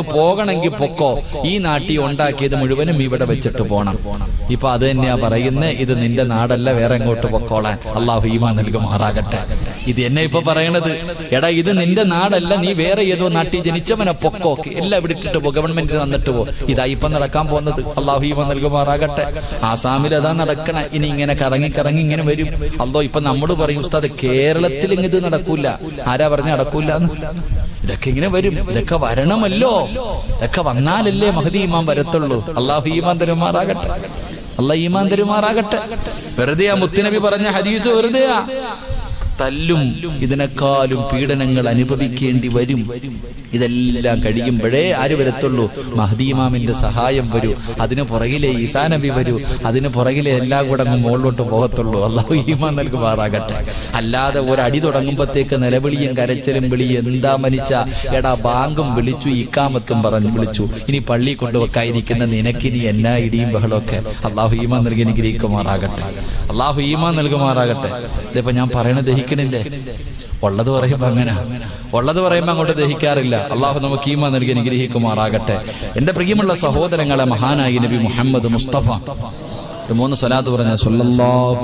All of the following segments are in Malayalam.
പോകണമെങ്കിൽ പൊക്കോ. ഈ നാട്ടി ഉണ്ടാക്കിയത് മുഴുവനും ഇവിടെ വെച്ചിട്ട് പോണം. ഇപ്പൊ അത് തന്നെയാ പറയുന്നത് ഇത് നിന്റെ നാടല്ല വേറെ എങ്ങോട്ട് പൊക്കോളാൻ. അള്ളാഹു ഈമാ നൽകുമാറാകട്ടെ. ഇത് എന്നെ ഇപ്പൊ പറയണത്. എടാ ഇത് നിന്റെ നാടല്ല നീ വേറെ ഏതോ നാട്ടിൽ ജനിച്ചവനെ പൊക്കോക്ക്. എല്ലാം ഇവിടെ ഇട്ടിട്ട് പോ ഗവൺമെന്റിന് വന്നിട്ട് പോ. ഇതാ ഇപ്പൊ നടക്കാൻ പോകുന്നത്. അള്ളാഹു ഇവ നൽകുമാറാകട്ടെ. ആസാമിൽ അതാ നടക്കണ. ഇനി ഇങ്ങനെ കറങ്ങി കറങ്ങി ഇങ്ങനെ വരും. അല്ലോ ഇപ്പൊ നമ്മൾ പറയും ഉസ്താദ് കേരളത്തിൽ ഇങ്ങനെ ഇത് നടക്കൂല. ആരാ പറഞ്ഞ നടക്കൂല ഇതൊക്കെ ഇങ്ങനെ വരും. ഇതൊക്കെ വരണമല്ലോ. ഇതൊക്കെ വന്നാലല്ലേ മഹദി ഇമാൻ വരത്തുള്ളൂ. അള്ളാഹു ഈമാൻ തരുമാറാകട്ടെ. അള്ളാഹ് ഈമാൻ തരുമാറാകട്ടെ. വെറുതെ ആ മുത്തുനബി പറഞ്ഞ ഹദീസ് വെറുതെയാ. തല്ലും. ഇതിനേക്കാളും പീഡനങ്ങൾ അനുഭവിക്കേണ്ടി വരും. ഇതെല്ലാം കഴിയുമ്പോഴേ ആര് വരത്തുള്ളൂ? മഹദീമാമിന്റെ സഹായം വരൂ. അതിന് പുറകിലെ ഈസാ നബി വരൂ. അതിന് പുറകിലെ എല്ലാം കൂടെ അങ്ങ് മുകളിലോട്ട് പോകത്തുള്ളൂ. അള്ളാഹു ഈമാൻ നൽകുമാറാകട്ടെ. അല്ലാതെ ഒരടി തുടങ്ങുമ്പോഴത്തേക്ക് നിലവിളിയും കരച്ചിലും വിളി എന്താ മനുഷ്യ? എടാ ബാങ്കും വിളിച്ചു ഇക്കാമത്തും പറഞ്ഞു വിളിച്ചു. ഇനി പള്ളി കൊണ്ടുവെക്കായിരിക്കുന്ന നിനക്കിനി എന്നാ ഇടിയും ബഹളമൊക്കെ? അള്ളാഹു ഈമാൻ നൽകി അനുഗ്രഹിക്കുമാറാകട്ടെ. അള്ളാഹു ഈമാൻ നൽകുമാറാകട്ടെ. ഇതിപ്പോ ഞാൻ പറയണത് ദഹിക്കണില്ലേ? ഉള്ളത് പറയുമ്പോ അങ്ങനെ. ഉള്ളത് പറയുമ്പോ അങ്ങോട്ട് ദഹിക്കാറില്ല. അള്ളാഹു നമുക്ക് ഈമ നൽകി അനുഗ്രഹിക്കുമാറാകട്ടെ. എന്റെ പ്രിയമുള്ള സഹോദരങ്ങളെ മഹാനായി നബി മുഹമ്മദ് മുസ്തഫ. മൂന്ന് സ്വലാത്ത് പറഞ്ഞ സല്ലല്ലാഹു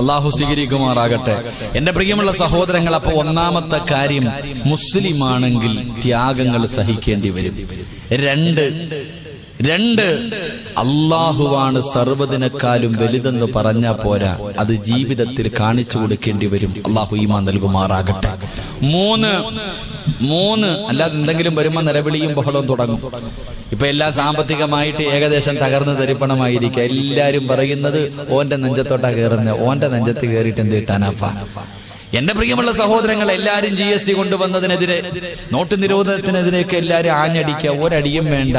അള്ളാഹു സ്വീകരിക്കുമാറാകട്ടെ. എന്റെ പ്രിയമുള്ള സഹോദരങ്ങൾ അപ്പൊ ഒന്നാമത്തെ കാര്യം മുസ്ലിമാണെങ്കിൽ ത്യാഗങ്ങൾ സഹിക്കേണ്ടി വരും. രണ്ട് രണ്ട് അള്ളാഹുവാണ് സർവദിനക്കാലും വലുതെന്ന് പറഞ്ഞാ പോരാ. അത് ജീവിതത്തിൽ കാണിച്ചു കൊടുക്കേണ്ടി വരും. അള്ളാഹു ഈമാ നൽകുമാറാകട്ടെ. മൂന്ന് മൂന്ന് അല്ലാതെ എന്തെങ്കിലും വരുമ്പോൾ നിലവിളിയും ബഹളവും തുടങ്ങും. ഇപ്പൊ എല്ലാ സാമ്പത്തികമായിട്ട് ഏകദേശം തകർന്ന് തരിപ്പണമായിരിക്കുക. എല്ലാരും പറയുന്നത് ഓന്റെ നെഞ്ചത്തോട്ടാ കയറുന്നത് ഓന്റെ നെഞ്ചത്ത് കയറിയിട്ട് എന്ത് കിട്ടാനാപ്പാ എന്റെ പ്രിയമുള്ള സഹോദരങ്ങൾ എല്ലാരും ജി എസ് ടി കൊണ്ടുവന്നതിനെതിരെ നോട്ട് നിരോധനത്തിനെതിരെയൊക്കെ എല്ലാരും ആഞ്ഞടിക്കുക. ഒരടിയും വേണ്ട.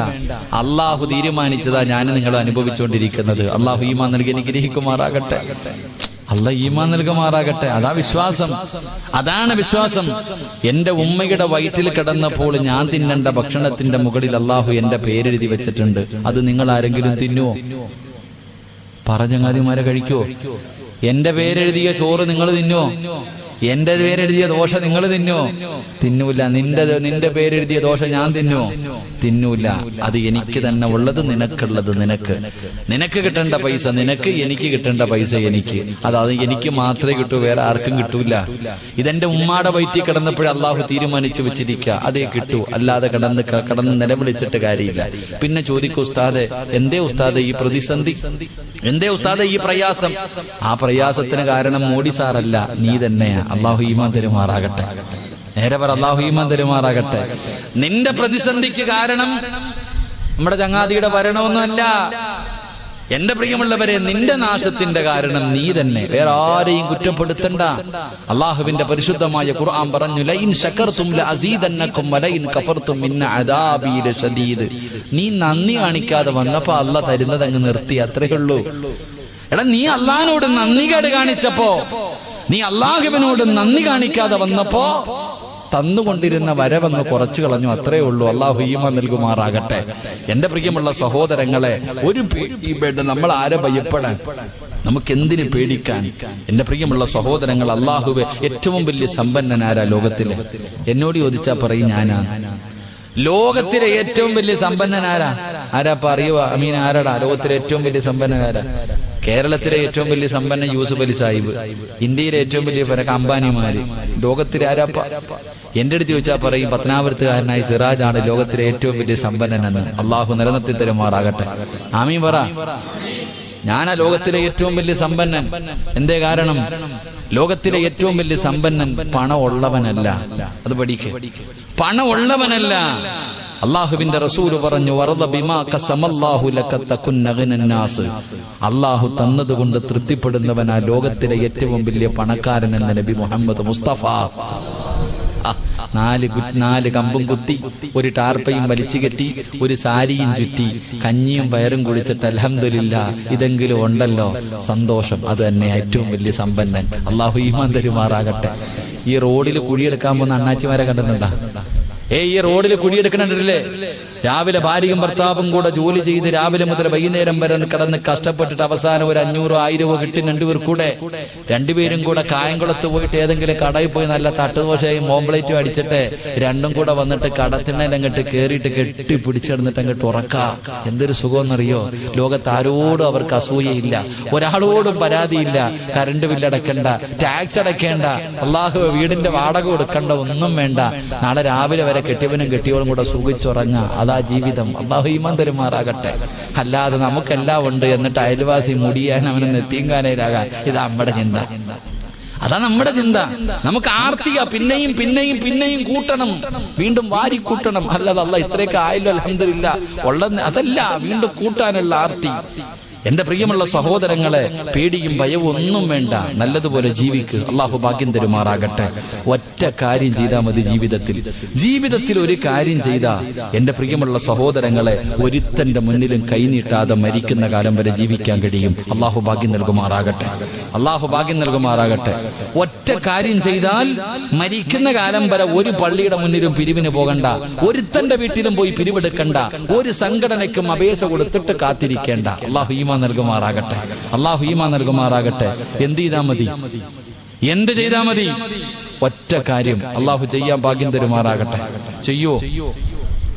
അള്ളാഹു തീരുമാനിച്ചതാ ഞാൻ നിങ്ങൾ അനുഭവിച്ചുകൊണ്ടിരിക്കുന്നത്. അള്ളാഹു ഈമാൻ നൽകി അനുഗ്രഹിക്കുമാറാകട്ടെ. അല്ല ഈമാൻ നൽകുമാറാകട്ടെ. അതാ വിശ്വാസം. അതാണ് വിശ്വാസം. എന്റെ ഉമ്മയുടെ വയറ്റിൽ കിടന്നപ്പോൾ ഞാൻ തിന്നേണ്ട ഭക്ഷണത്തിന്റെ മുകളിൽ അള്ളാഹു എന്റെ പേരെഴുതി വെച്ചിട്ടുണ്ട്. അത് നിങ്ങൾ ആരെങ്കിലും തിന്നുവോ? പറഞ്ഞ കാര്യമാരെ കഴിക്കുവോ? എന്റെ പേരെഴുതിയ ചോറ് നിങ്ങൾ തിന്നോ എന്റെ പേരെഴുതിയ ദോഷം നിങ്ങൾ തിന്നോ? തിന്നൂല. നിന്റെ നിന്റെ പേരെഴുതിയ ദോഷം ഞാൻ തിന്നോ? തിന്നൂല. അത് എനിക്ക് തന്നെ ഉള്ളത് നിനക്കുള്ളത് നിനക്ക്. നിനക്ക് കിട്ടേണ്ട പൈസ നിനക്ക് എനിക്ക് കിട്ടേണ്ട പൈസ എനിക്ക്. അത് അത് എനിക്ക് മാത്രമേ കിട്ടൂ വേറെ ആർക്കും കിട്ടൂല. ഇതെന്റെ ഉമ്മാടെ വയറ്റിൽ കിടന്നപ്പോഴും അള്ളാഹു തീരുമാനിച്ചു വെച്ചിരിക്കുക അതേ കിട്ടൂ. അല്ലാതെ കിടന്ന് കടന്ന് നിലവിളിച്ചിട്ട് കാര്യമില്ല. പിന്നെ ചോദിക്കും ഉസ്താദെ എന്തേ ഉസ്താദെ ഈ പ്രതിസന്ധി? എന്തേ ഉസ്താദെ ഈ പ്രയാസം? ആ പ്രയാസത്തിന് കാരണം മോഡി സാറല്ല. നീ തന്നെയാ. അള്ളാഹു ഈമാൻ തരുമാറാകട്ടെ. നേരെ പറ അള്ളാഹു ഈമാൻ തരുമാറാകട്ടെ. നിന്റെ പ്രതിസന്ധിക്ക് കാരണം നമ്മുടെ ചങ്ങാതിയുടെ ഭരണമൊന്നുമല്ല. എന്റെ പ്രിയമുള്ളവരെ നിന്റെ നാശത്തിന്റെ കാരണം നീ തന്നെ. വേറെ ആരെയും കുറ്റപ്പെടുത്തണ്ട. അള്ളാഹുവിന്റെ പരിശുദ്ധമായ ഖുർആൻ പറഞ്ഞു ലൈൻ ശക്കർത്തും വലൈൻ ഷദീദ് നീ നന്ദി കാണിക്കാതെ വന്നപ്പോ അല്ല തരുന്നത് അങ്ങ് നിർത്തി അത്രയുള്ളൂ എടാ നീ അള്ളഹാനോട് നന്ദി കേട് കാണിച്ചപ്പോ നീ അള്ളാഹുവിനോട് നന്ദി കാണിക്കാതെ വന്നപ്പോ തന്നുകൊണ്ടിരുന്ന വരവെന്ന് കുറച്ചു കളഞ്ഞു. അത്രേ ഉള്ളൂ. അള്ളാഹു ഈമ നൽകുമാറാകട്ടെ. എന്റെ പ്രിയമുള്ള സഹോദരങ്ങളെ ഒരു നമ്മൾ ആരെ ഭയപ്പെടാൻ? നമുക്ക് എന്തിന് പേടിക്കാൻ? എന്റെ പ്രിയമുള്ള സഹോദരങ്ങൾ അള്ളാഹുവെ ഏറ്റവും വലിയ സമ്പന്നനാരാ ലോകത്തിലെ. എന്നോട് ചോദിച്ചാ പറയും ഞാനാ. ലോകത്തിലെ ഏറ്റവും വലിയ സമ്പന്നനാരാ? ആരാ അറിയുക അമീൻ ആരാടാ? ലോകത്തിലെ ഏറ്റവും വലിയ സമ്പന്നനാരാ? കേരളത്തിലെ ഏറ്റവും വലിയ സമ്പന്ന യൂസഫ് അലി സാഹിബ് ഇന്ത്യയിലെ ഏറ്റവും വലിയ പരക്ക അംബാനിമാര് ലോകത്തിലെ ആരാപ്പ എന്റെ അടുത്ത് ചോദിച്ചാൽ പറയും പത്നാപുരത്തുകാരനായ സിറാജ് ആണ് ലോകത്തിലെ ഏറ്റവും വലിയ സമ്പന്നനെന്ന്. അള്ളാഹു നിലനിർത്തി തരുമാറാകട്ടെ. ആമീ പറ. ഞാനാ ലോകത്തിലെ ഏറ്റവും വലിയ സമ്പന്നൻ. എന്തേ കാരണം? ലോകത്തിലെ ഏറ്റവും വലിയ സമ്പന്നൻ പണമുള്ളവനല്ല. അത് പഠിക്ക്. പണം ഉള്ളവനല്ല അള്ളാഹുവിന്റെ റസൂൽ പറഞ്ഞു വറദ ബിമാ ഖസമല്ലാഹു ലക തകുന്ന ഗിനന്നാസ്. അള്ളാഹു തന്നതുകൊണ്ട് തൃപ്തിപ്പെടുന്നവനാ ലോകത്തിലെ ഏറ്റവും വലിയ പണക്കാരൻ എന്ന നബി മുഹമ്മദ് മുസ്തഫ. ആ, നാല് നാല് കമ്പും കുത്തി ഒരു ടാർപ്പയും വലിച്ചു കെട്ടി ഒരു സാരിയും ചുറ്റി കഞ്ഞിയും പയറും കുളിച്ചിട്ട് അലഹമില്ല ഇതെങ്കിലും ഉണ്ടല്ലോ. സന്തോഷം അത് തന്നെ ഏറ്റവും വലിയ സമ്പന്നൻ. അള്ളാഹു ഈമാൻ തരുമാറാകട്ടെ. ഈ റോഡിൽ കുഴിയെടുക്കാൻ പോകുന്ന അണ്ണാച്ചിമാരെ കണ്ടിട്ടുണ്ടാ? ഏ ഈ റോഡിൽ കുടിയെടുക്കണില്ലേ രാവിലെ ഭാര്യയും ഭർത്താവും കൂടെ ജോലി ചെയ്ത് രാവിലെ മുതൽ വൈകുന്നേരം വരെ കിടന്ന് കഷ്ടപ്പെട്ടിട്ട് അവസാനം ഒരു അഞ്ഞൂറോ ആയിരമോ കിട്ടി രണ്ടുപേർ കൂടെ. രണ്ടുപേരും കൂടെ കായംകുളത്ത് പോയിട്ട് ഏതെങ്കിലും കടയിൽ പോയി നല്ല തട്ടുദോശയും ഓംപ്ലേറ്റും അടിച്ചിട്ട് രണ്ടും കൂടെ വന്നിട്ട് കടത്തിണ്ണയിൽ അങ്ങോട്ട് കയറിയിട്ട് കെട്ടി പിടിച്ചെടുന്നിട്ട് അങ്ങോട്ട് ഉറക്കാം. എന്തൊരു സുഖമെന്നറിയോ? ലോകത്ത് ആരോടും അവർക്ക് അസൂയയില്ല. ഒരാളോടും പരാതിയില്ല. Current bill അടക്കണ്ട. ടാക്സ് അടയ്ക്കേണ്ട അള്ളാഹു വീടിന്റെ വാടക കൊടുക്കണ്ട. ഒന്നും വേണ്ട. നാളെ രാവിലെ വരെ കെട്ടിയവനും കെട്ടിയവളും കൂടെ സുഖിച്ചുറങ്ങ അതാ ജീവിതം. അള്ളാഹു ഈമാൻ തരുമാറാകട്ടെ. അല്ലാതെ നമുക്കെല്ലാം ഉണ്ട് എന്നിട്ട് അയൽവാസി മുടിയാൻ അവന് നെത്തിയങ്കാനയിലാകാൻ ഇത് നമ്മുടെ ചിന്ത. അതാ നമ്മുടെ ചിന്ത. നമുക്ക് ആർത്തിക പിന്നെയും പിന്നെയും പിന്നെയും കൂട്ടണം. വീണ്ടും വാരി കൂട്ടണം. അല്ലാതെ അല്ല ഇത്രയൊക്കെ ആയല്ലോ അലഹമില്ല ഉള്ള അതല്ല വീണ്ടും കൂട്ടാനുള്ള ആർത്തി. എന്റെ പ്രിയമുള്ള സഹോദരങ്ങളെ പേടിയും ഭയവും ഒന്നും വേണ്ട. നല്ലതുപോലെ ജീവിക്ക്. അള്ളാഹു ഭാഗ്യം തരുമാറാകട്ടെ. ഒറ്റ കാര്യം ചെയ്താൽ മതി ജീവിതത്തിൽ. ജീവിതത്തിൽ. ഒരു കാര്യം ചെയ്താൽ എന്റെ പ്രിയമുള്ള സഹോദരങ്ങളെ ഒരുത്തന്റെ മുന്നിലും കൈനീട്ടാതെ മരിക്കുന്ന കാലം വരെ ജീവിക്കാൻ കഴിയും. അള്ളാഹു ഭാഗ്യം നൽകുമാറാകട്ടെ. അള്ളാഹു ഭാഗ്യം നൽകുമാറാകട്ടെ. ഒറ്റ കാര്യം ചെയ്താൽ മരിക്കുന്ന കാലം വരെ ഒരു പള്ളിയുടെ മുന്നിലും പിരിവിന് പോകണ്ട. ഒരുത്തന്റെ വീട്ടിലും പോയി പിരിവെടുക്കണ്ട. ഒരു സംഘടനയ്ക്കും അപേക്ഷ കൊടുത്തിട്ട് കാത്തിരിക്കേണ്ട. അള്ളാഹു ഈമ നൽകുമാറാകട്ടെ. അള്ളാഹു ഈമാ നൽകുമാറാകട്ടെ. എന്ത് ചെയ്താൽ മതി? എന്ത് ചെയ്താൽ മതി? ഒറ്റ കാര്യം. അള്ളാഹു ചെയ്യാൻ ഭാഗ്യം തരുമാറാകട്ടെ. ചെയ്യോ.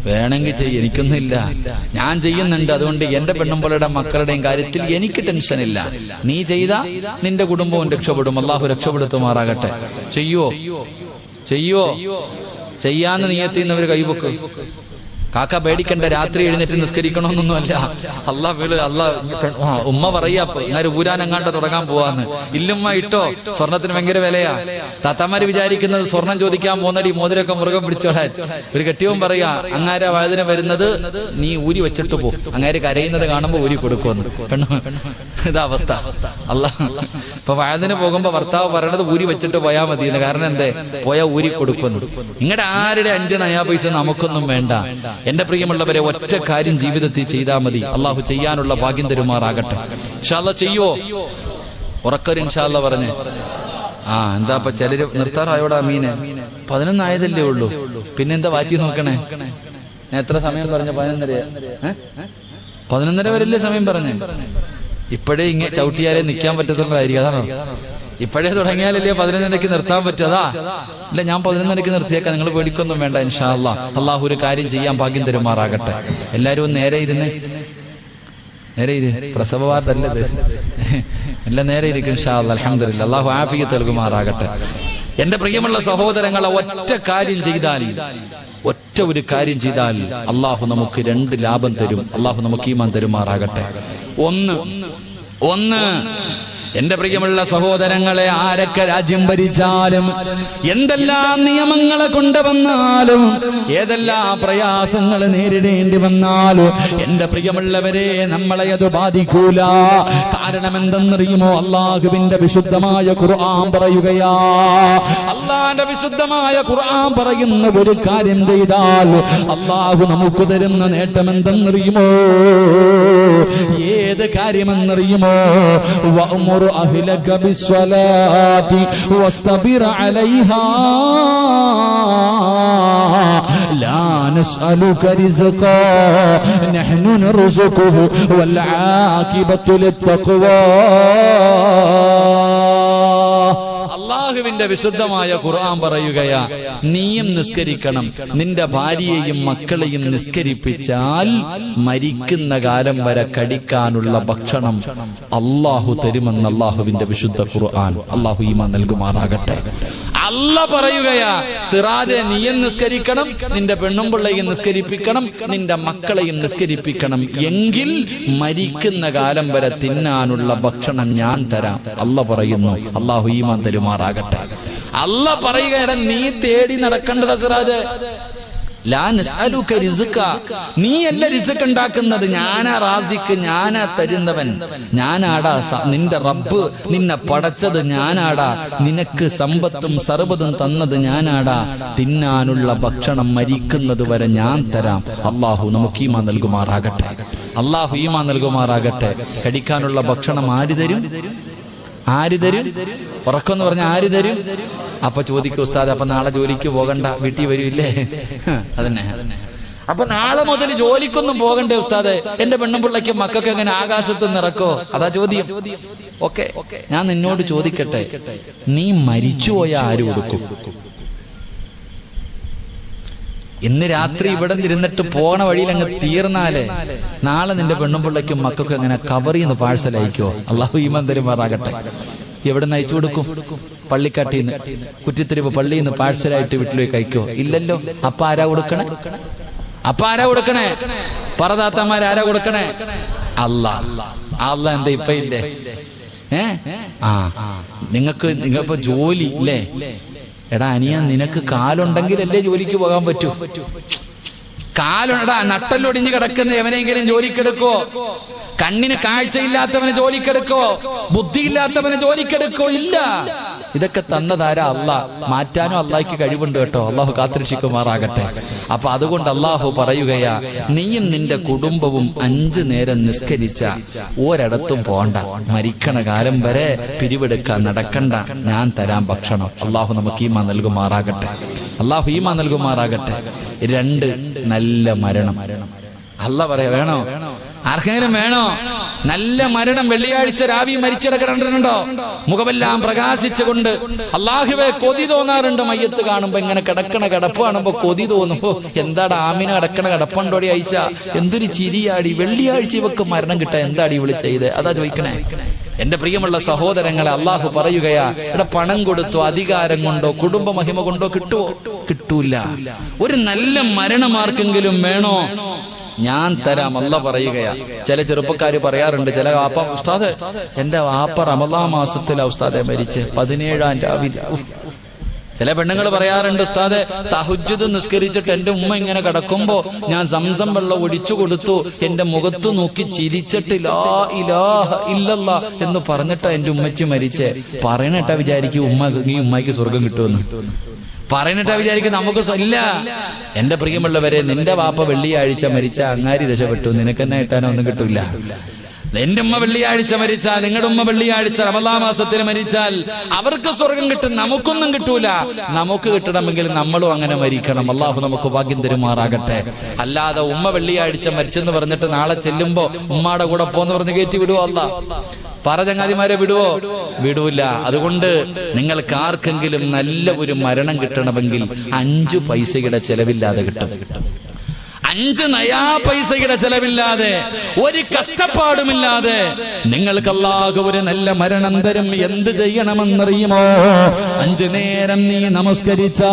വേണമെങ്കിൽ ചെയ്യും. എനിക്കൊന്നുമില്ല. ഞാൻ ചെയ്യുന്നുണ്ട്. അതുകൊണ്ട് എന്റെ പെണ്ണുമ്പളുടെ മക്കളുടെയും കാര്യത്തിൽ എനിക്ക് ടെൻഷൻ ഇല്ല. നീ ചെയ്ത നിന്റെ കുടുംബവും രക്ഷപ്പെടും. അള്ളാഹു രക്ഷപ്പെടുത്തുമാറാകട്ടെ. ചെയ്യോ. ചെയ്യോ. ചെയ്യാന്ന് നീയത്തിന്നവർ കൈവക്കും കാക്ക പേടിക്കണ്ട രാത്രി എഴുന്നേറ്റ് നിസ്കരിക്കണമെന്നൊന്നുമല്ല. അല്ല വീട് അല്ല ഉമ്മ പറയാ എന്നാലും ഊരാനെങ്ങാണ്ട് തുടങ്ങാൻ പോവാന്ന്. ഇല്ലുമ്മ ഇട്ടോ? സ്വർണത്തിന് ഭയങ്കര വിലയാ. താത്താമാര് വിചാരിക്കുന്നത് സ്വർണം ചോദിക്കാൻ പോന്നടി മോതിരൊക്കെ മൃഗം പിടിച്ചോളാൻ. ഒരു കെട്ടിയവും പറയാ അങ്ങാര വഴുതിന് വരുന്നത് നീ ഊരി വെച്ചിട്ട് പോ. അങ്ങാര് കരയുന്നത് കാണുമ്പോ ഊരി കൊടുക്കുമെന്ന് പെണ്ണു ഇതാ അവസ്ഥ. അല്ല ഇപ്പൊ വഴുതിന് പോകുമ്പോ ഭർത്താവ് പറയണത് ഊരി വെച്ചിട്ട് പോയാ മതി കാരണം എന്തേ? പോയാ ഊരി കൊടുക്കുന്നു നിങ്ങളുടെ ആരുടെ അഞ്ച് നയാ പൈസ നമുക്കൊന്നും വേണ്ട. എന്റെ പ്രിയമുള്ളവരെ ഒറ്റ കാര്യം ജീവിതത്തിൽ ചെയ്താൽ മതി. അള്ളാഹു ചെയ്യാനുള്ള ഭാഗ്യം തരുമാറാകട്ടെ. ഇൻഷാല്ല ചെയ്യോ? ഉറക്കൊരു ഇൻഷാല്ല പറഞ്ഞ്. ആ എന്താ ഇപ്പൊ ചിലര് നിർത്താറായോടാ മീന്? പതിനൊന്നായതല്ലേ ഉള്ളൂ. പിന്നെന്താ വാച്ചി നോക്കണേ? ഞാൻ എത്ര സമയം പറഞ്ഞു? പതിനൊന്നര? പതിനൊന്നര വരെയല്ലേ സമയം പറഞ്ഞേ? ഇപ്പോഴേ ഇങ്ങനെ ചവിട്ടിയാലേ നിൽക്കാൻ പറ്റത്തുള്ളതായിരിക്കും അതാണോ? ഇപ്പോഴേ തുടങ്ങിയാലല്ലേ പതിനൊന്നരക്ക് നിർത്താൻ പറ്റതാ ഇല്ല ഞാൻ പതിനൊന്നരക്ക് നിർത്തിയേക്കാം. നിങ്ങൾ പേടിക്കൊന്നും വേണ്ട ഇൻഷാ അല്ലാ അള്ളാഹു ഒരു കാര്യം ചെയ്യാൻ ഭാഗ്യം തരുമാറാകട്ടെ. എല്ലാവരും നേരെ ഇരുന്ന്. നേരെ ഇരു. പ്രസവ വാർത്തല്ലത് എല്ലാം നേരെ ഇരിക്കും ഇൻഷാ അല്ലാ അൽഹംദുലില്ലാ അള്ളാഹു ആഫിക്ക് നൽകുമാറാകട്ടെ. എന്റെ പ്രിയമുള്ള സഹോദരങ്ങളെ ഒറ്റ കാര്യം ചെയ്താൽ ഒറ്റ ഒരു കാര്യം ചെയ്താൽ അള്ളാഹു നമുക്ക് രണ്ട് ലാഭം തരും. അള്ളാഹു നമുക്ക് ഈമാൻ തരുമാറാകട്ടെ. ഒന്ന് ഒന്ന് എന്റെ പ്രിയമുള്ള സഹോദരങ്ങളെ ആരൊക്കെ രാജ്യം ഭരിച്ചാലും എന്തെല്ലാം നിയമങ്ങളെ കൊണ്ടുവന്നാലും ഏതെല്ലാം പ്രയാസങ്ങൾ നേരിടേണ്ടി വന്നാലും എന്റെ പ്രിയമുള്ളവരെ നമ്മളെ അത് ബാധിക്കൂല. കാരണം എന്തെന്നറിയുമോ അള്ളാഹുവിന്റെ വിശുദ്ധമായ ഖുർആൻ പറയുകയാ. അള്ളാന്റെ വിശുദ്ധമായ ഖുർആൻ പറയുന്ന ഒരു കാര്യം ചെയ്താൽ അള്ളാഹു നമുക്ക് തരുന്ന നേട്ടം എന്തെന്നറിയുമോ ഏത് കാര്യമെന്നറിയുമോ? وأمر أهلك بالصلاة واصطبر عليها. لا نسألك رزقا نحن نرزقه والعاقبة للتقوى. അള്ളാഹുവിന്റെ വിശുദ്ധമായ ഖുർആൻ പറയുകയാ നീയും നിസ്കരിക്കണം. നിന്റെ ഭാര്യയെയും മക്കളെയും നിസ്കരിപ്പിച്ചാൽ മരിക്കുന്ന കാലം വരെ കടിക്കാനുള്ള ഭക്ഷണം അള്ളാഹു തരുമെന്ന് അള്ളാഹുവിന്റെ വിശുദ്ധ ഖുർആൻ. അള്ളാഹു ഈമ നൽകുമാറാകട്ടെ. അല്ല പറയുകയാ സിറാജെ നീയും നിസ്കരിക്കണം നിന്റെ പെണ്ണുമ്പിള്ളയും നിസ്കരിപ്പിക്കണം നിന്റെ മക്കളെയും നിസ്കരിപ്പിക്കണം. എങ്കിൽ മരിക്കുന്ന കാലം വരെ തിന്നാനുള്ള ഭക്ഷണം ഞാൻ തരാം. അല്ല പറയുന്നു അള്ളാഹു ഈമാൻ തരുമാറാകട്ടെ. അല്ല പറയുകയാണ് നീ തേടി നടക്കണ്ട സിറാജ്. നീയല്ല റിസ്ക് ഉണ്ടാക്കുന്നത്. ഞാനാ റാസിക്ക് ഞാനാ തരുന്നവൻ. ഞാനാടാ നിന്റെ റബ്ബ് നിന്നെ പടച്ചത് ഞാനാടാ. നിനക്ക് സമ്പത്തും സർവതും തന്നത് ഞാനാടാ. തിന്നാനുള്ള ഭക്ഷണം മരിക്കുന്നത് വരെ ഞാൻ തരാം. അള്ളാഹു നമുക്ക് ഈമാ നൽകുമാറാകട്ടെ. അള്ളാഹു ഈമാ നൽകുമാറാകട്ടെ. കടിക്കാനുള്ള ഭക്ഷണം ആര് തരും? ആര് തരും? ഉറക്കം പറഞ്ഞ ആര് തരും? അപ്പൊ ചോദിക്കും ഉസ്താദ് അപ്പൊ നാളെ ജോലിക്ക് പോകണ്ട വീട്ടിൽ വരൂല്ലേ അതന്നെ. അപ്പൊ നാളെ മുതൽ ജോലിക്കൊന്നും പോകണ്ടേ ഉസ്താദ്? എന്റെ പെണ്ണും പിള്ളയ്ക്കും മക്കൾക്ക് എങ്ങനെ ആകാശത്ത് നിറക്കോ? അതാ ചോദ്യം. ഓക്കെ ഞാൻ നിന്നോട് ചോദിക്കട്ടെ നീ മരിച്ചുപോയ ആര് കൊടുക്കും? ഇന്ന് രാത്രി ഇവിടെ ഇരുന്നിട്ട് പോണ വഴിയിൽ അങ്ങ് തീർന്നാലേ? നാളെ നിന്റെ പെണ്ണും പിള്ളയ്ക്കും മക്കൾക്കും അങ്ങനെ കവറിൽ നിന്ന് പാഴ്സൽ അയക്കുവോ? അള്ളാഹു ഈമാൻ തരുമാറാകട്ടെ. എവിടെ നിന്ന് അയച്ചു കൊടുക്കും? പള്ളിക്കാട്ടിൽ നിന്ന്. കുറ്റിത്തെരുവ് പള്ളിയിൽ നിന്ന് പാഴ്സലായിട്ട് വീട്ടിലേക്ക് അയക്കോ ഇല്ലല്ലോ. അപ്പൊ ആരാ കൊടുക്കണേ? അപ്പൊ ആരാ കൊടുക്കണേ? പറദാത്തമാർ ആരാ കൊടുക്കണേ? അല്ല അല്ല എന്താ ഇപ്പൊ ഇല്ലേ? ഏ? ആ. നിങ്ങൾക്ക് നിങ്ങളിപ്പോ ജോലി ഇല്ലേ? എടാ അനിയ നിനക്ക് കാലുണ്ടെങ്കിലല്ലേ ജോലിക്ക് പോകാൻ പറ്റൂ? കാലുണ്ടാ നട്ടല്ലൊടിഞ്ഞ് കിടക്കുന്ന എവനെങ്കിലും ജോലിക്കെടുക്കോ? കണ്ണിന് കാഴ്ചയില്ലാത്തവന് ജോലിക്കെടുക്കോ? ബുദ്ധിയില്ലാത്തവന് ജോലിക്കെടുക്കോ? ഇല്ല. ഇതൊക്കെ തന്നതാര അല്ല മാറ്റാനും അള്ളാഹിക്ക് കഴിവുണ്ട് കേട്ടോ. അള്ളാഹു കാത്തിരക്ഷിക്കുമാറാകട്ടെ. അപ്പൊ അതുകൊണ്ട് അള്ളാഹു പറയുകയാ നീയും നിന്റെ കുടുംബവും അഞ്ചു നേരം നിസ്കരിച്ച ഒരിടത്തും പോണ്ട. മരിക്കണ കാലം വരെ പിരിവെടുക്കാൻ നടക്കണ്ട. ഞാൻ തരാം ഭക്ഷണം. അള്ളാഹു നമുക്ക് ഈമ നൽകുമാറാകട്ടെ. അള്ളാഹു ഈമ നൽകുമാറാകട്ടെ. രണ്ട് നല്ല മരണം. അല്ല പറയാ വേണോ? ആർക്കെങ്കിലും വേണോ? നല്ല മരണം വെള്ളിയാഴ്ച രാവി മരിച്ചിടക്കണ്ടോ മുഖമെല്ലാം പ്രകാശിച്ചുകൊണ്ട് അള്ളാഹുവെ കൊതി തോന്നാറുണ്ട് മയ്യത്ത് കാണുമ്പോ ഇങ്ങനെ കിടക്കണ കിടപ്പ് കാണുമ്പോ കൊതി തോന്നുമ്പോ എന്താടാ ആമിന കിടക്കണ കിടപ്പുണ്ടോടി ഐശ എന്തൊരു ചിരിയാടി. വെള്ളിയാഴ്ച ഇവക്ക് മരണം കിട്ടാൻ എന്താടി ഇവൾ ചെയ്ത്? അതാ ചോദിക്കണേ. എന്റെ പ്രിയമുള്ള സഹോദരങ്ങളെ അള്ളാഹു പറയുകയാ ഇവിടെ പണം കൊടുത്തോ അധികാരം കൊണ്ടോ കുടുംബ മഹിമ കൊണ്ടോ കിട്ടുവോ? കിട്ടൂല. ഒരു നല്ല മരണമാർക്കെങ്കിലും വേണോ? ഞാൻ തരാം അല്ല പറയുകയാ. ചില ചെറുപ്പക്കാർ പറയാറുണ്ട് ചില വാപ്പ ഉസ്താദ് എന്റെ വാപ്പ റമദാ മാസത്തിലാ ഉസ്താദെ മരിച്ച് പതിനേഴാം രാവിലെ. ചില പെണ്ണുങ്ങൾ പറയാറുണ്ട് ഉസ്താദെ തഹുജുദ് നിസ്കരിച്ചിട്ട് എന്റെ ഉമ്മ ഇങ്ങനെ കിടക്കുമ്പോ ഞാൻ സംസം വെള്ളം ഒഴിച്ചു കൊടുത്തു എന്റെ മുഖത്ത് നോക്കി ചിരിച്ചിട്ട് ലാ ഇലാഹ ഇല്ലല്ല എന്ന് പറഞ്ഞിട്ടാ എന്റെ ഉമ്മച്ചി മരിച്ചേ. പറയണട്ടാ വിചാരിക്കും ഉമ്മ ഈ ഉമ്മയ്ക്ക് സ്വർഗം കിട്ടുമെന്ന്. പറയണിട്ടാ വിചാരിക്കും നമുക്ക് ഇല്ല എന്റെ പ്രിയമുള്ളവരെ നിന്റെ വാപ്പ വെള്ളിയാഴ്ച മരിച്ച അങ്ങാരി രക്ഷപ്പെട്ടു നിനക്കെന്നെ കിട്ടാനോ? ഒന്നും കിട്ടൂല. എന്റെ ഉമ്മ വെള്ളിയാഴ്ച മരിച്ചാൽ നിങ്ങളുടെ ഉമ്മ വെള്ളിയാഴ്ച റമദാ മാസത്തിൽ മരിച്ചാൽ അവർക്ക് സ്വർഗം കിട്ടും നമുക്കൊന്നും കിട്ടൂല. നമുക്ക് കിട്ടണമെങ്കിൽ നമ്മളും അങ്ങനെ മരിക്കണം. അള്ളാഹു നമുക്ക് ഭാഗ്യം തരുമാറാകട്ടെ. അല്ലാതെ ഉമ്മ വെള്ളിയാഴ്ച മരിച്ചെന്ന് പറഞ്ഞിട്ട് നാളെ ചെല്ലുമ്പോ ഉമ്മാടെ കൂടെ പോന്ന് പറഞ്ഞ് കയറ്റി വിടുവോ അല്ല പറ ചങ്ങാതിമാരെ വിടുവോ? വിടൂല. അതുകൊണ്ട് നിങ്ങൾക്ക് ആർക്കെങ്കിലും നല്ല ഒരു മരണം കിട്ടണമെങ്കിൽ അഞ്ചു പൈസയുടെ ചെലവില്ലാതെ കിട്ടും. അഞ്ച് നയാ പൈസയുടെ ചെലവില്ലാതെ ഒരു കഷ്ടപ്പാടുമില്ലാതെ നിങ്ങൾക്ക് അല്ലാഹു ഒരു നല്ല മരണം തരും. എന്ത് ചെയ്യണമെന്നറിയുമോ? അഞ്ചു നേരം നീ നമസ്കരിച്ചാൽ.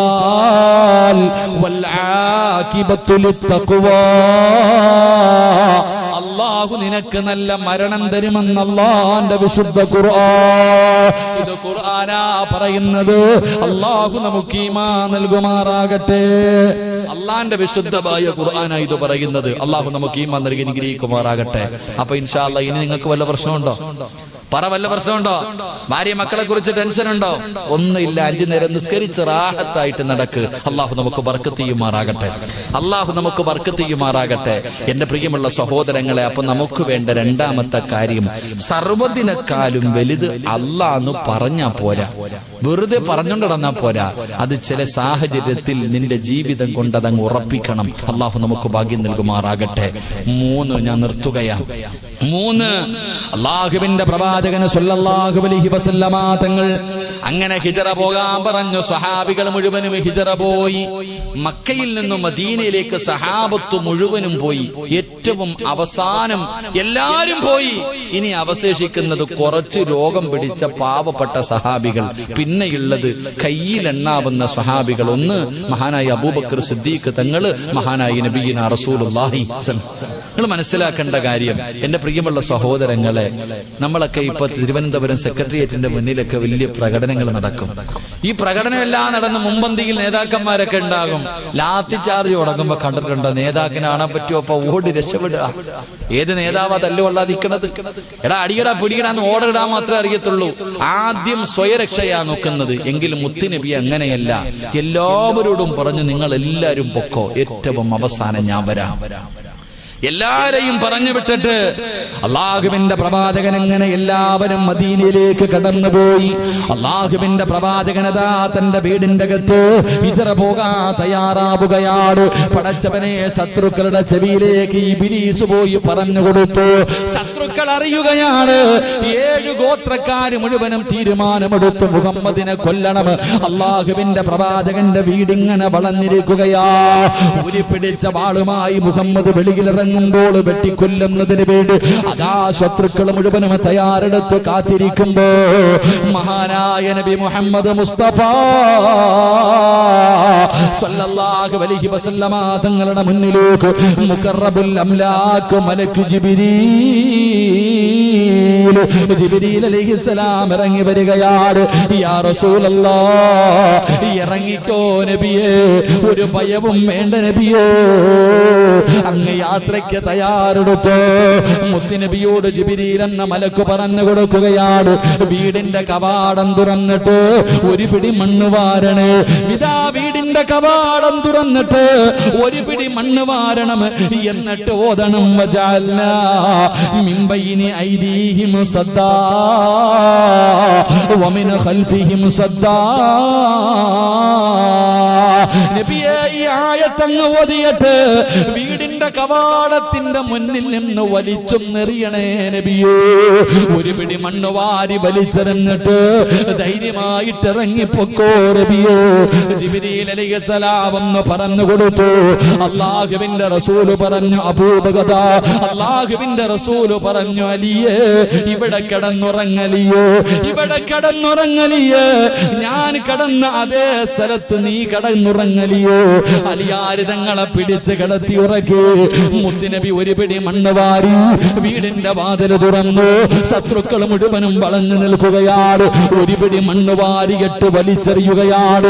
അള്ളാഹു നിനക്ക് നല്ല മരണം തരുമെന്ന് അള്ളാന്റെ വിശുദ്ധ ഖുർആൻ. ഇത് ഖുർആനാ പറയുന്നത്. അള്ളാഹു നമുക്ക് ഈമാ നൽകുമാറാകട്ടെ. അള്ളാന്റെ വിശുദ്ധമായ ഖുർആനാ ഇത് പറയുന്നത്. അള്ളാഹു നമുക്ക് ഈമാ നൽകി അനുഗ്രഹിക്കുമാറാകട്ടെ. അപ്പൊ ഇൻഷാല്ല ഇനി നിങ്ങൾക്ക് വല്ല പ്രശ്നമുണ്ടോ? പറ വല്ല പ്രശ്നമുണ്ടോ? ഭാര്യ മക്കളെ കുറിച്ച് ടെൻഷൻ ഉണ്ടോ? ഒന്നുമില്ല അഞ്ചു നേരം നിസ്കരിച്ച് റാഹത്തായിട്ട് നടക്ക്. അള്ളാഹു നമുക്ക് ബർക്കത്ത് ചെയ്യുമാറാകട്ടെ. അള്ളാഹു നമുക്ക് ബർക്കത്ത് ചെയ്യുമാറാകട്ടെ. എന്റെ പ്രിയമുള്ള സഹോദരങ്ങളെ അപ്പൊ നമുക്ക് വേണ്ട രണ്ടാമത്തെ കാര്യം സർവദിനക്കാലും വലുത് അള്ളാന്ന് പറഞ്ഞാ പോരാ. വെറുതെ പറഞ്ഞുകൊണ്ടിടന്നാ പോരാ. അത് ചില സാഹചര്യത്തിൽ നിന്റെ ജീവിതം കൊണ്ട് അതങ്ങ് ഉറപ്പിക്കണം. അള്ളാഹു നമുക്ക് ഭാഗ്യം നൽകുമാറാകട്ടെ. മൂന്ന് ഞാൻ നിർത്തുകയാ. മൂന്ന് അള്ളാഹുവിന്റെ പ്രവാചകന് സല്ലല്ലാഹു അലൈഹി വസല്ലമ തങ്ങൾ അങ്ങനെ ഹിജറ പോകാൻ പറഞ്ഞു. സഹാബികൾ മുഴുവനും ഹിജറ പോയി. മക്കയിൽ നിന്നും മദീനയിലേക്ക് സഹാബത്ത് മുഴുവനും പോയി. ഏറ്റവും അവസാനം എല്ലാരും പോയി. ഇനി അവശേഷിക്കുന്നത് കുറച്ച് രോഗം പിടിച്ച പാവപ്പെട്ട സഹാബികൾ പിന്നെയുള്ളത് കയ്യിലെണ്ണാവുന്ന സഹാബികൾ ഒന്ന് മഹാനായ അബൂബക്കർ സിദ്ദീഖ് തങ്ങൾ മഹാനായി നബീന റസൂലുള്ളാഹി നിങ്ങൾ മനസ്സിലാക്കേണ്ട കാര്യം എന്റെ പ്രിയമുള്ള സഹോദരങ്ങളെ നമ്മളൊക്കെ ഇപ്പൊ തിരുവനന്തപുരം സെക്രട്ടേറിയറ്റിന്റെ മുന്നിലൊക്കെ വലിയ പ്രകടനങ്ങൾ നടക്കും. ഈ പ്രകടനം എല്ലാം നടന്ന് മുമ്പന്തിയിൽ നേതാക്കന്മാരൊക്കെ ഉണ്ടാകും. ലാത്തി ചാർജ് തുടങ്ങുമ്പോ കണ്ടിട്ടുണ്ട്? നേതാക്കിനെ പറ്റുമോ അപ്പൊ ഓടി രക്ഷപ്പെടുക. ഏത് നേതാവാ തല്ലുകൊള്ളാതിരിക്കണത് എടാ അടിയടാ പിടിക്കടാന്ന് ഓടിടാൻ മാത്രമേ അറിയത്തുള്ളൂ. ആദ്യം സ്വയരക്ഷയാ നോക്കുന്നത്. എങ്കിലും മുത്തുനബി അങ്ങനെയല്ല. എല്ലാവരോടും പറഞ്ഞു നിങ്ങൾ എല്ലാവരും പൊക്കോ. ഏറ്റവും അവസാനം ഞാൻ വരാം. എല്ലാരെയും പറഞ്ഞു വിട്ടിട്ട് അള്ളാഹുവിന്റെ പ്രവാചകൻ എങ്ങനെ എല്ലാവരും മദീനയിലേക്ക് കടന്നുപോയി. അള്ളാഹുവിന്റെ പ്രവാചകനതാ തന്റെ വീടിന്റെ അകത്ത് ഇതര പോകാ തയ്യാറാവുകയാണ്. പടച്ചവനെ ശത്രുക്കളുടെ ചെവിയിലേക്ക് ഈ ബിരീസ് പോയി പറഞ്ഞു കൊടുത്തു. ശത്രുക്കൾ അറിയുകയാണ്. ഏഴ് ഗോത്രക്കാര് മുഴുവനും തീരുമാനമെടുത്ത് മുഹമ്മദിനെ കൊല്ലണം. അള്ളാഹുവിന്റെ പ്രവാചകന്റെ വീടിങ്ങനെ വളഞ്ഞിരിക്കുകയാ പിടിച്ച വാളുമായി മുഹമ്മദ് വെളിയിലിറങ്ങുമ്പോൾ വെട്ടിക്കൊല്ലുന്നതിന് വേണ്ടി അതാ ശത്രുക്കൾ മുഴുവനും തയ്യാറെടുത്ത് കാത്തിരിക്കുമ്പോ മഹാനായ നബി മുഹമ്മദ് മുസ്തഫ സല്ലല്ലാഹു അലൈഹി വസല്ലമ തങ്ങളുടെ മുന്നിലേക്ക് മുഖറബുൽ അംലാക്ക് മലക്ക് ജിബ്രീൽ ജിബ്രീൽ അലൈഹിസ്സലാം ഇറങ്ങി വരികയാണ് യാ റസൂലല്ലാഹ് ഇറങ്ങിക്കോ നബിയേ ഒരു ഭയവും വേണ്ട നബിയേ. അങ്ങ് യാത്രയ്ക്ക് തയ്യാറെടുത്ത് മുത്തുനബിയോട് ജിബിരിയിൽ എന്ന മലക്ക് പറഞ്ഞു കൊടുക്കുകയാണ്. വീടിന്റെ കവാടം തുറന്നിട്ട് ഒരു പിടി മണ്ണ് വാരണേ. ഇതാ വീടിന്റെ കവാടം തുറന്നിട്ട് ഒരു പിടി മണ്ണ് വാരണം. എന്നിട്ട് ഓതണം. മിമ്പയിനി ഐദീഹിം സദ്ദാ വമിന ഖൽഫിഹിം സദ്ദാ നബിയെ ഈ ആയത്തങ്ങ് ഓതിയിട്ട്. വീടിന്റെ കവാടത്തിന്റെ മുന്നിൽ നിന്ന് വലിച്ചും നെറിയണേ നബിയേ. ഒരു പിടി മണ്ണ് വാരി വലിച്ചെറിഞ്ഞിട്ട് ധൈര്യമായിട്ട് ഇറങ്ങിപ്പൊക്കോ നബിയേ. ജിബിരിയിൽ പറഞ്ഞു കൊടുത്തു അള്ളാഹുവിന്റെ റസൂൽ പറഞ്ഞു അപൂപകത അള്ളാഹുവിന്റെ റസൂൽ പറഞ്ഞു അലിയേ ഇവിടെ കിടന്നുറങ്ങലിയോ ഇവിടെ കിടന്നുറങ്ങലിയേ ഞാൻ കിടന്ന അതേ സ്ഥലത്ത് നീ കിടന്നുറങ്ങലിയോ. അലിയാരിതങ്ങളെ പിടിച്ച് കിടത്തി ഉറക്കി. മുത്തുനബി ഒരുപിടി മണ്ണ് വാരി വീടിന്റെ വാതിൽ തുറന്നു. ശത്രുക്കൾ മുഴുവനും വളഞ്ഞു നിൽക്കുകയാണ്. ഒരുപിടി മണ്ണ് വാരിയിട്ട് വലിച്ചെറിയുകയാണ്.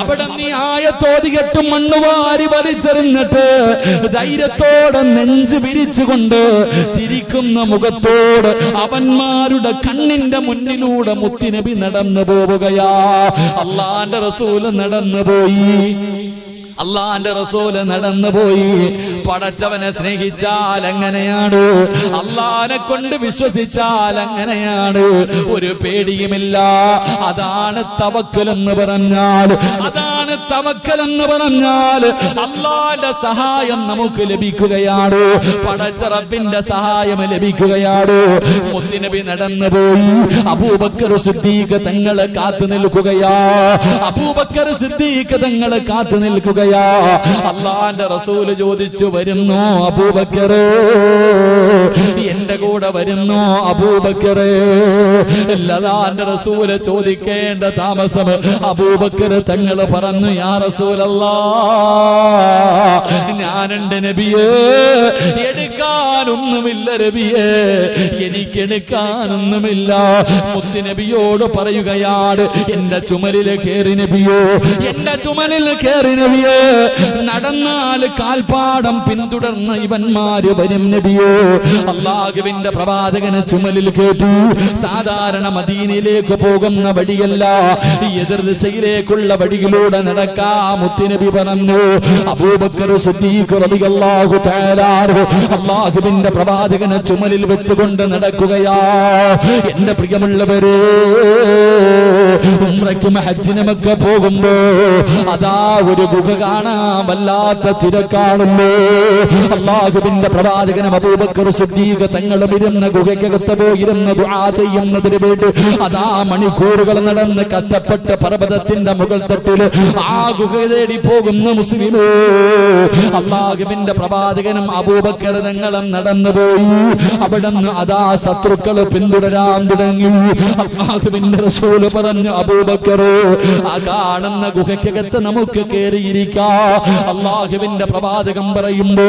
അവിടെ നീ ആയത്തോതികെട്ട് മണ്ണ് വാരി വലിച്ചെറിഞ്ഞിട്ട് ധൈര്യത്തോടെ നെഞ്ച് വിരിച്ചുകൊണ്ട് ചിരിക്കുന്ന മുഖത്തോട് അവന്മാരുടെ കണ്ണിന്റെ മുന്നിലൂടെ മുത്തിനബി നടന്നു പോവുകയാ. അള്ളാന്റെ റസൂൽ നടന്നു പോയി. അള്ളാന്റെ റസൂൽ നടന്നുപോയി പടച്ചവനെ സ്നേഹിച്ചാൽ എങ്ങനെയാണ് അള്ളാനെ കൊണ്ട് വിശ്വസിച്ചാൽ എങ്ങനെയാണ് ഒരു പേടിയുമില്ല. അതാണ് തവക്കൽ എന്ന് പറഞ്ഞാൽ. അതാണ് തവക്കൽ എന്ന് പറഞ്ഞാൽ അള്ളാന്റെ സഹായം നമുക്ക് ലഭിക്കുകയാണ്. പടച്ചറപ്പിന്റെ സഹായം ലഭിക്കുകയാണ്. മുത്തിനബി നടന്നുപോയി അബൂബക്കർ സിദ്ദീഖ് തങ്ങളെ കാത്തു നിൽക്കുകയാ. അബൂബക്കർ സിദ്ദീഖ് തങ്ങളെ കാത്തു നിൽക്കുകയാ. അള്ളാന്റെ റസൂൽ ചോദിച്ചു വരുന്നു അബൂബക്കറേ? എന്റെ കൂടെ വരുന്നു അബൂബക്കറേ? ലതാന്റെ റസൂൽ ചോദിക്കേണ്ട താമസം അബൂബക്കർ തങ്ങൾ പറഞ്ഞു യാ റസൂലല്ലാ ഞാൻ നബിയേ നബിയേ എടുക്കാനൊന്നുമില്ല നബിയേ എനിക്ക് എടുക്കാനൊന്നുമില്ല മുത്ത് നബിയോട് പറയുകയാണ് എന്റെ ചുമലിൽ കേറി നബിയോ എന്റെ ചുമലിൽ കേറി നബിയേ. നടന്നാൽ കാൽപ്പാടം പിന്തുടർന്ന ഇവന്മാര് വരും നബിയോ. അള്ളാഹുവിന്റെ പ്രവാചകന് ചുമലിൽ കേട്ടു. സാധാരണ മദീനയിലേക്ക് പോകുന്ന വഴിയല്ല എതിർ ദിശയിലേക്കുള്ള വഴിയിലൂടെ നടക്കാ മുത്തുനബി പറഞ്ഞു. അബൂബക്കർ സിദ്ദീഖ് റളിയല്ലാഹു തആല അൻഹു അള്ളാഹുവിന്റെ പ്രവാചകനെ ചുമലിൽ വെച്ചുകൊണ്ട് നടക്കുകയാ. എന്റെ പ്രിയമുള്ളവരോ ഉമ്രയ്ക്കും ഹജ്ജിനുമൊക്കെ പോകുമ്പോ അതാ ഒരു ഗുഹ കാണാൻ വല്ലാത്ത തിരക്കാണല്ലോ അള്ളാഹുവിന്റെ പ്രവാചകനെ അബൂബക്കർ സിദ്ദീഖ് തങ്ങളും ഇരുന്ന ഗുഹയ്ക്കകത്ത് പോയിരുന്ന ദുആ ചെയ്യുന്നതിന് വേണ്ടി അതാ മണിക്കൂറുകൾ നടന്ന് കറ്റപ്പെട്ട പർവതത്തിന്റെ മുകൾ തട്ടിൽ ആ ഗുഹ തേടി പോകുന്ന മുസ്ലിമോ അള്ളാഹുവിന്റെ പ്രവാചകനും അബൂബക്കർ തങ്ങളും നടന്നുപോയി. അവിടുന്ന് അതാ ശത്രുക്കൾ പിന്തുടരാൻ തുടങ്ങി. റസൂൽ പറഞ്ഞു അബൂബക്കറോ ആ കാണുന്ന ഗുഹയ്ക്കകത്ത് നമുക്ക് കയറിയിരിക്കാ അള്ളാഹുവിന്റെ പ്രവാചകം പറയുമ്പോ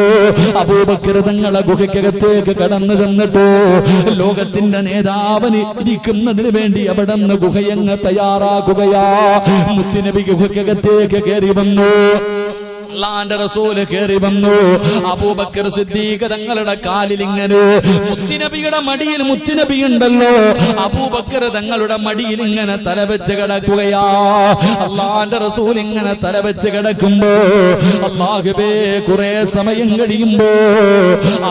അബൂബക്കർ തങ്ങളെ ഗുഹയ്ക്കകത്തേക്ക് കടന്നു തന്നിട്ടോ ലോകത്തിന്റെ നേതാവിന് ഇരിക്കുന്നതിന് വേണ്ടി അവിടെ നിന്ന് ഗുഹയങ്ങ് തയ്യാറാക്കുകയാ. മുത്തിനബി ഗുഹയ്ക്കകത്തേക്ക് കയറി വന്നു. അള്ളാന്റെ റസൂൽ കയറി വന്നു. അബൂബക്കർ സിദ്ദീഖ് തങ്ങളുടെ കാലിൽ ഇങ്ങനെ മുത്തിനബിയുടെ മടിയിൽ മുത്തിനബി ഉണ്ടല്ലോ. അബൂബക്കർ തങ്ങളുടെ മടിയിൽ ഇങ്ങനെ തലവെച്ച് കിടക്കുകയാ. അള്ളാന്റെ റസൂൽ ഇങ്ങനെ തലവെച്ച് കിടക്കുമ്പോ അള്ളാഹുബേ കുറെ സമയം കഴിയുമ്പോ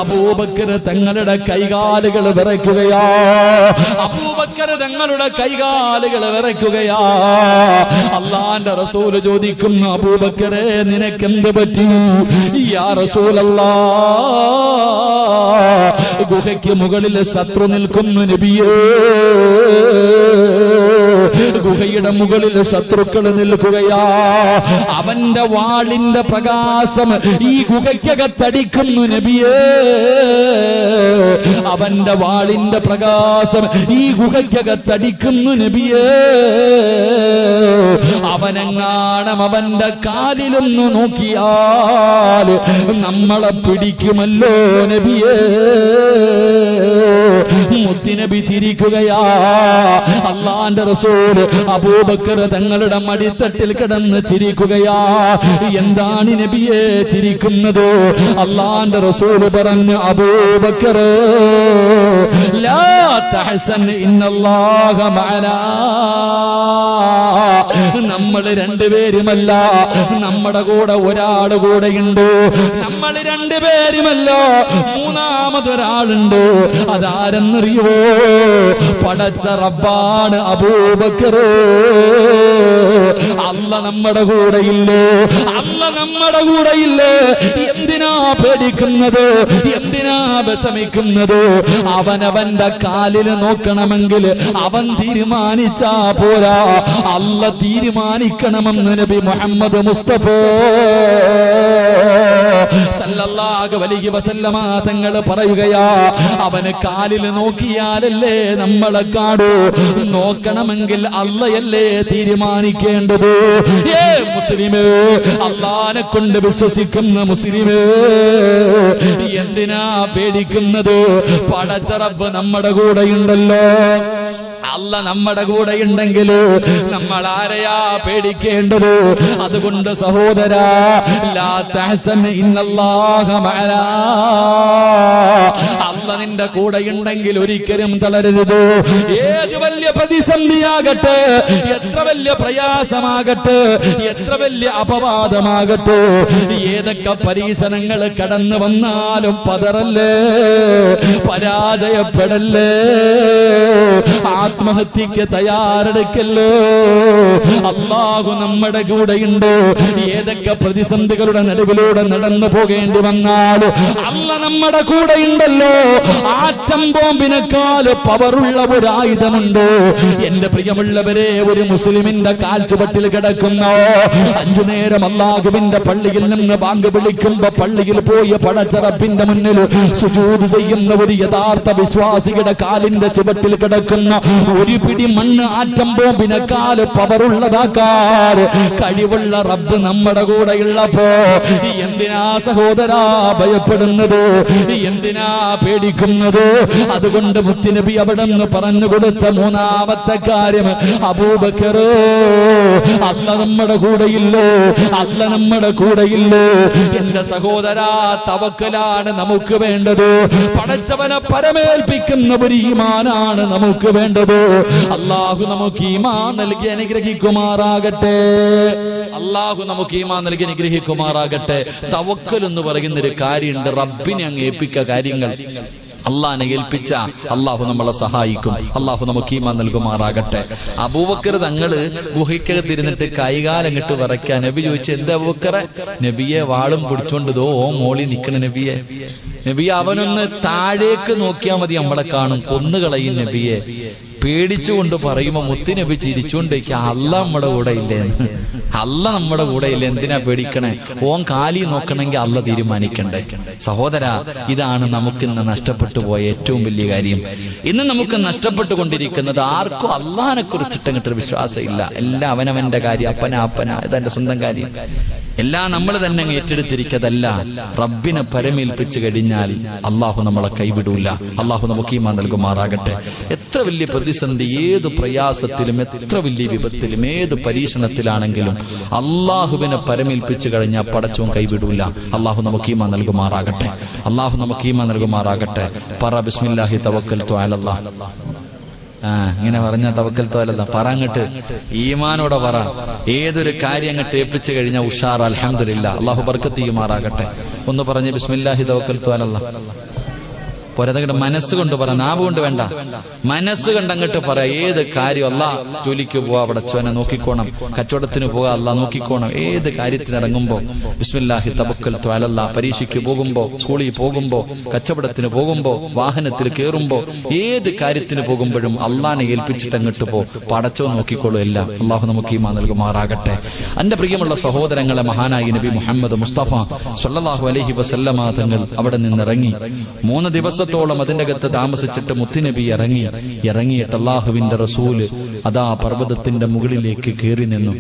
അബൂബക്കർ തങ്ങളുടെ കൈകാലുകൾ വിറയ്ക്കുകയാ. അബൂബക്കർ തങ്ങളുടെ കൈകാലുകൾ വിറയ്ക്കുകയാ. അള്ളാന്റെ റസൂൽ ചോദിക്കുന്നു അബൂബക്കറെ നിനക്കെന്ത് പറ്റി. ഗുഹയ്ക്ക് മുകളിൽ ശത്രു നിൽക്കുന്നു നബിയേ. ഗുഹയുടെ മുകളിൽ ശത്രുക്കൾ നിൽക്കുകയാ. അവന്റെ വാളിന്റെ പ്രകാശം ഈ ഗുഹയ്ക്കകത്തടിക്കുന്നു നബിയേ. അവന്റെ വാളിന്റെ പ്രകാശം ഈ ഗുഹയ്ക്കകത്തടിക്കുന്നു നബിയേ. അവനെങ്ങാണം അവന്റെ കാലിലൊന്ന് നോക്കിയാൽ നമ്മളെ പിടിക്കുമല്ലോ നബിയേ. മുത്തിനബി ചിരിക്കുകയാ. അള്ളാന്റെ റസൂൽ അബൂബക്കർ തങ്ങളുടെ മടിത്തട്ടിൽ കിടന്ന് ചിരിക്കുകയാ. എന്താണ് നബിയെ ചിരിക്കുന്നത്? അള്ളാന്റെ റസൂൽ പറഞ്ഞു അബൂബക്കർ ലാ തഹസൻ ഇന്നല്ലാഹ മഅനാ. നമ്മൾ രണ്ടുപേരുമല്ല. നമ്മുടെ കൂടെ ഒരാൾ കൂടെയുണ്ട്. നമ്മൾ രണ്ടുപേരുമല്ല. മൂന്നാമതൊരാളുണ്ട്. അതാരെന്നറിയുവോ? പടച്ച റബ്ബാണ് അബൂബക്കർ അല്ല നമ്മുടെ കൂടെയില്ലേ? അല്ല നമ്മുടെ കൂടെയില്ലേ? എന്തിനാ പേടിക്കുന്നത്? എന്തിനാ വിഷമിക്കുന്നത്? അവനവന്റെ കാലിൽ നോക്കണമെങ്കിൽ അവൻ തീരുമാനിച്ചാ പോരാ. അല്ല തീരുമാനിക്കണമെന്ന് നബി മുഹമ്മദ് മുസ്തഫ. തങ്ങൾ പറയുകയാ അവന് കാലിൽ നോക്കിയാലല്ലേ നമ്മളെ കാടൂ നോക്കണമെങ്കിൽ അല്ലയല്ലേ തീരുമാനിക്കേണ്ടത്? ഏ മുസ്ലിമേ അള്ളാനെ കൊണ്ട് വിശ്വസിക്കുന്ന മുസ്ലിമേ എന്തിനാ പേടിക്കുന്നത്? പടച്ചറബ് നമ്മുടെ കൂടെയുണ്ടല്ലോ. അല്ല നമ്മുടെ കൂടെ ഉണ്ടെങ്കിൽ നമ്മൾ ആരെയാ പേടിക്കേണ്ടത്? അതുകൊണ്ട് സഹോദര. അല്ല നിന്റെ കൂടെ ഉണ്ടെങ്കിൽ ഒരിക്കലും തളരരുത്. ഏത് വലിയ പ്രതിസന്ധിയാകട്ടെ എത്ര വലിയ പ്രയാസമാകട്ടെ എത്ര വലിയ അപവാദമാകട്ടെ ഏതൊക്കെ പരീക്ഷണങ്ങൾ കടന്നു വന്നാലും പതറല്ലേ പരാജയപ്പെടല്ലേ? ആത്മഹത്യക്ക് തയ്യാറെടുക്കല്ലോ. അള്ളാഹു നമ്മുടെ കൂടെയുണ്ട്. ഏതൊക്കെ പ്രതിസന്ധികളുടെ നിലവിലൂടെ നടന്നു പോകേണ്ടി വന്നാൽ അല്ല നമ്മുടെ കൂടെയുണ്ടല്ലോ. ആറ്റം ബോംബിനേക്കാൾ പവറുള്ള ഒരു ആയുധമുണ്ട് എന്റെ പ്രിയമുള്ളവരെ ഒരു മുസ്ലിമിന്റെ കാൽച്ചുവട്ടിൽ കിടക്കുന്ന. അഞ്ചു നേരം അള്ളാഹുവിന്റെ പള്ളിയിൽ നിന്ന് ബാങ്ക് വിളിക്കുമ്പോ പള്ളിയിൽ പോയ പടച്ചറപ്പിന്റെ മുന്നിൽ സുജൂത് ചെയ്യുന്ന ഒരു യഥാർത്ഥ വിശ്വാസിയുടെ കാലിന്റെ ചുവട്ടിൽ കിടക്കുന്ന. ഒരു പിടി മണ്ണ് ആറ്റം ബോംബിനെക്കാൽ പവറുള്ളതാക്കാൽ കഴിവുള്ള റബ്ബ് നമ്മുടെ കൂടെ ഉള്ളപ്പോ എന്തിനാ സഹോദരാ ഭയപ്പെടുന്നത്? എന്തിനാ പേടിക്കുന്നത്? അതുകൊണ്ട് മുത്തുനബി അവിടെ നിന്ന് പറഞ്ഞു കൊടുത്ത മൂന്നാമത്തെ കാര്യം അബൂബക്കർ അല്ല നമ്മുടെ കൂടെയില്ലോ? അല്ല നമ്മുടെ കൂടെയില്ലോ? എന്റെ സഹോദരാ തവക്കലാണ് നമുക്ക് വേണ്ടത്. പടച്ചവനെ പരമേൽപ്പിക്കുന്ന ഒരു ഈമാനാണ് നമുക്ക് വേണ്ടത്. അള്ളാഹു നമുക്ക് ഈമാൻ നൽകി അനുഗ്രഹിക്കുമാറാകട്ടെ. അള്ളാഹു നമുക്ക് ഈമാൻ നൽകി അനുഗ്രഹിക്കുമാറാകട്ടെ. തവക്കൽ എന്ന് പറയുന്ന ഒരു കാര്യമുണ്ട്. റബ്ബിനെ അങ്ങ് ഏൽപ്പിക്ക കാര്യങ്ങൾ. അള്ളാഹിനെ ഏൽപ്പിച്ച അള്ളാഹു നമ്മളെ സഹായിക്കും. അള്ളാഹു നമുക്ക് ഈമാൻ നൽകുമാറാകട്ടെ. അബൂബക്കർ തങ്ങൾ ഗുഹയ്ക്കകത്തിരുന്നിട്ട് കൈകാലങ്ങിട്ട് വിറയ്ക്കാൻ നബി ചോദിച്ചു എന്താ അബൂബക്കറെ? നബിയെ വാളും പിടിച്ചോണ്ട് ദോ ഓ മോളി നിക്കണ നബിയെ. നബി അവനൊന്ന് താഴേക്ക് നോക്കിയാൽ മതി നമ്മളെ കാണും. കൊന്നുകളയും നബിയെ. പേടിച്ചുകൊണ്ട് പറയുമ്പോ മുത്തുനബി ചിരിച്ചുകൊണ്ടിരിക്കുക അല്ല നമ്മുടെ കൂടെ ഇല്ലേ? അല്ല നമ്മുടെ കൂടെ ഇല്ല? എന്തിനാ പേടിക്കണേ? ഓം കാലി നോക്കണമെങ്കിൽ അല്ല തീരുമാനിക്കണ്ടേ? സഹോദര ഇതാണ് നമുക്ക് ഇന്ന് നഷ്ടപ്പെട്ടു പോയ ഏറ്റവും വലിയ കാര്യം. ഇന്ന് നമുക്ക് നഷ്ടപ്പെട്ടുകൊണ്ടിരിക്കുന്നത് ആർക്കും അള്ളഹാനെ കുറിച്ചിട്ട് അങ്ങോട്ടൊരു വിശ്വാസം ഇല്ല എല്ലാം അവനവന്റെ കാര്യം അപ്പന അപ്പന ഇതെന്റെ സ്വന്തം കാര്യം. എല്ലാം നമ്മൾ തന്നെ ഏറ്റെടുത്തിരിക്കതല്ല. റബ്ബിനെ പരമേൽപ്പിച്ചു കഴിഞ്ഞാൽ അള്ളാഹു നമ്മളെ കൈവിടൂല. അള്ളാഹു നമുക്ക് ഈമാൻ നൽകുമാറാകട്ടെ. എത്ര വലിയ പ്രതിസന്ധി ഏത് പ്രയാസത്തിലും എത്ര വലിയ വിപത്തിലും ഏത് പരീക്ഷണത്തിലാണെങ്കിലും അള്ളാഹുവിനെ പരമേൽപ്പിച്ചു കഴിഞ്ഞാൽ പടച്ചവും കൈവിടൂല. അള്ളാഹു നമുക്ക് ഈമാൻ നൽകുമാറാകട്ടെ. അള്ളാഹു നമുക്ക് ഈമാൻ നൽകുമാറാകട്ടെ. പറ ബിസ്മില്ലാഹി തവക്കൽ ത്വാലല്ലാ ആ ഇങ്ങനെ പറഞ്ഞ തവക്കൽ തോലല്ല പറ അങ്ങട്ട്. ഈമാനോടെ പറ. ഏതൊരു കാര്യം അങ്ങട്ട് ഏൽപ്പിച്ചു കഴിഞ്ഞാൽ ഉഷാർ അലഹമില്ല അള്ളാഹു ബർക്കത്ത് ചെയ്യുമാറാകട്ടെ. ഒന്ന് പറഞ്ഞ് ബിസ്മില്ലാഹി തവക്കൽ തോലല്ല പോരാതങ്ങട്ട് മനസ്സുകൊണ്ട് പറ നാവ് കൊണ്ട് വേണ്ട. മനസ്സ് കണ്ടങ്ങട്ട് പറ ഏത് കാര്യം അല്ല ജോലിക്ക് പോവാ അവിടെ ചോനെ നോക്കിക്കോണം കച്ചവടത്തിന് പോവാ അല്ല നോക്കിക്കോണം ഏത് കാര്യത്തിന് ഇറങ്ങുമ്പോ ബിസ്മില്ലാഹി തബക്കൽ ത്വാലല്ല പരീക്ഷയ്ക്ക് പോകുമ്പോ സ്കൂളിൽ പോകുമ്പോ കച്ചവടത്തിന് പോകുമ്പോ വാഹനത്തിൽ കയറുമ്പോ ഏത് കാര്യത്തിന് പോകുമ്പോഴും അള്ളാനെ ഏൽപ്പിച്ചിട്ട് അങ്ങോട്ട് പോ പടച്ചോ നോക്കിക്കോളൂ എല്ലാം. അള്ളാഹു നമുക്ക് ഈ മാ നൽകുമാറാകട്ടെ എന്റെ പ്രിയമുള്ള സഹോദരങ്ങളെ മഹാനായി നബി മുഹമ്മദ് മുസ്തഫ സല്ലല്ലാഹു അലൈഹി വസല്ലമ തങ്ങൾ അവിടെ നിന്ന് ഇറങ്ങി മൂന്ന് ദിവസത്തോളം അതിന്റെ അകത്ത് താമസിച്ചിട്ട് മുത്തുനബി ഇറങ്ങി ഇറങ്ങിയിട്ട് അള്ളാഹുവിന്റെ റസൂൽ അതാ പർവതത്തിന്റെ മുകളിലേക്ക് കയറി നിന്നു.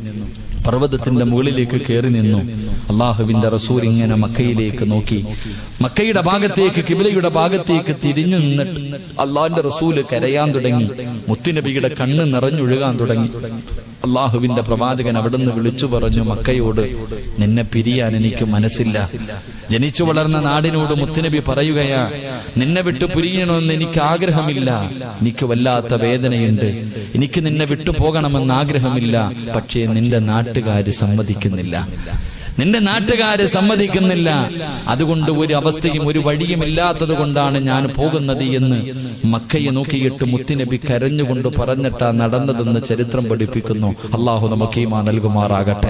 പർവതത്തിന്റെ മുകളിലേക്ക് കയറി നിന്നു. അള്ളാഹുവിന്റെ റസൂൽ ഇങ്ങനെ മക്കയിലേക്ക് നോക്കി. മക്കയുടെ ഭാഗത്തേക്ക് കിബിലയുടെ ഭാഗത്തേക്ക് തിരിഞ്ഞു നിന്നിട്ട് അള്ളാഹിന്റെ റസൂൽ കരയാൻ തുടങ്ങി. മുത്തുനബിയുടെ കണ്ണ് നിറഞ്ഞൊഴുകാൻ തുടങ്ങി. അള്ളാഹുവിന്റെ പ്രവാചകൻ അവിടുന്ന് വിളിച്ചു പറഞ്ഞു മക്കയോട് നിന്നെ പിരിയാൻ എനിക്ക് മനസ്സില്ല. ജനിച്ചു വളർന്ന നാടിനോട് മുത്തുനബി പറയുകയാ നിന്നെ വിട്ടു പിരിയണമെന്ന് എനിക്ക് ആഗ്രഹമില്ല. എനിക്ക് വല്ലാത്ത വേദനയുണ്ട്. എനിക്ക് നിന്നെ വിട്ടു പോകണമെന്ന് ആഗ്രഹമില്ല. പക്ഷേ നിന്റെ നാട്ടുകാർ സമ്മതിക്കുന്നില്ല. നിന്റെ നാട്ടുകാര് സമ്മതിക്കുന്നില്ല. അതുകൊണ്ട് ഒരു അവസ്ഥയും ഒരു വഴിയും ഇല്ലാത്തത് കൊണ്ടാണ് ഞാൻ പോകുന്നത് എന്ന് മക്കയെ നോക്കിയിട്ട് മുത്തിനബി കരഞ്ഞുകൊണ്ട് പറഞ്ഞിട്ടാ നടന്നതെന്ന് ചരിത്രം പഠിപ്പിക്കുന്നു. അള്ളാഹു നമുക്ക് ഈമാ നൽകുമാറാകട്ടെ.